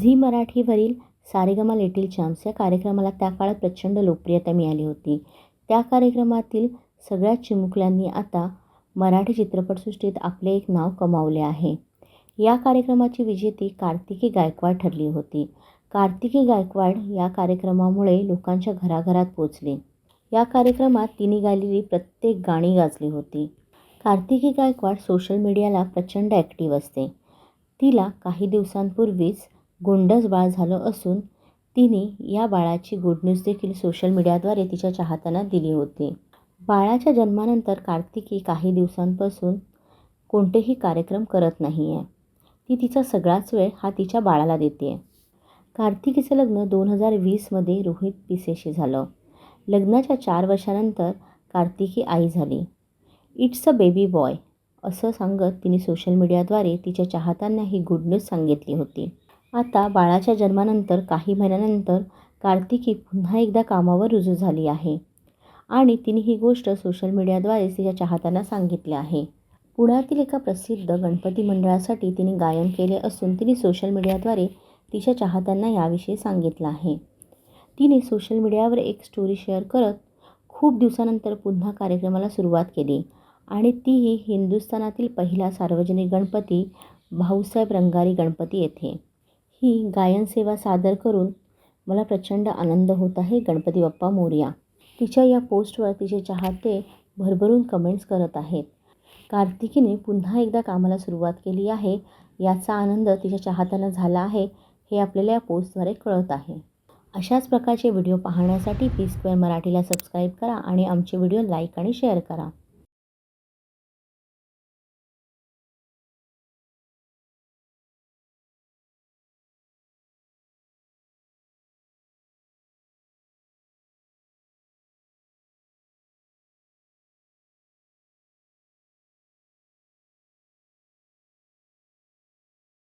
Zee मराठीवरील Saregama little champs या कार्यक्रमाला त्या काळात प्रचंड लोकप्रियता मिळाली होती. त्या कार्यक्रमातील सगळ्या चिमुकल्यांनी आता मराठी चित्रपटसृष्टीत आपले एक नाव कमावले आहे. या कार्यक्रमाची विजेती कार्तिकी गायकवाड ठरली होती. कार्तिकी गायकवाड या कार्यक्रमामुळे लोकांच्या घराघरात पोचली. या कार्यक्रमात तिने गायलेली प्रत्येक गाणी गाजली होती. कार्तिकी गायकवाड सोशल मीडियाला प्रचंड ॲक्टिव्ह असते. तिला काही दिवसांपूर्वीच गोंडस बाळ झालं असून तिने या बाळाची गुड न्यूज देखील सोशल मीडियाद्वारे तिच्या चाहत्यांना दिली होती. बाळाच्या जन्मानंतर कार्तिकी काही दिवसांपासून कोणतेही कार्यक्रम करत नाही आहे ती तिचा सगळाच वेळ हा तिच्या बाळाला देते. आहे कार्तिकीचं लग्न दोन हजार वीसमध्ये रोहित पिसेशी झालं. लग्नाच्या चार वर्षानंतर कार्तिकी आई झाली. इट्स अ बेबी बॉय असं सांगत तिने सोशल मीडियाद्वारे तिच्या चाहत्यांना ही गुड न्यूज सांगितली होती. आता बाळाच्या जन्मानंतर काही महिन्यानंतर कार्तिकी पुन्हा एकदा कामावर रुजू झाली आहे आणि तिने ही गोष्ट सोशल मीडियाद्वारे तिच्या चाहत्यांना सांगितली आहे. पुण्यातील एका प्रसिद्ध गणपती मंडळासाठी तिने गायन केले असून तिने सोशल मीडियाद्वारे तिच्या चाहत्यांना याविषयी सांगितलं आहे. तिने सोशल मीडियावर एक स्टोरी शेअर करत खूप दिवसानंतर पुन्हा कार्यक्रमाला सुरुवात केली आणि तीही हिंदुस्थानातील पहिला सार्वजनिक गणपती भाऊसाहेब रंगारी गणपती येथे. ही गायनसेवा सादर करून मला प्रचंड आनंद होत आहे गणपती बाप्पा मोरया. तिच्या या पोस्टवर तिचे चाहते भरभरून कमेंट्स करत आहेत. कार्तिकीने पुन्हा एकदा कामाला सुरुवात केली आहे. याचा आनंद तिच्या चाहत्यांना झाला आहे हे आपल्याला या पोस्टद्वारे कळत आहे. अशाच प्रकारचे व्हिडिओ पाहण्यासाठी पी स्क्वेअर मराठीला सबस्क्राईब करा आणि आमचे व्हिडिओ लाईक आणि शेअर करा.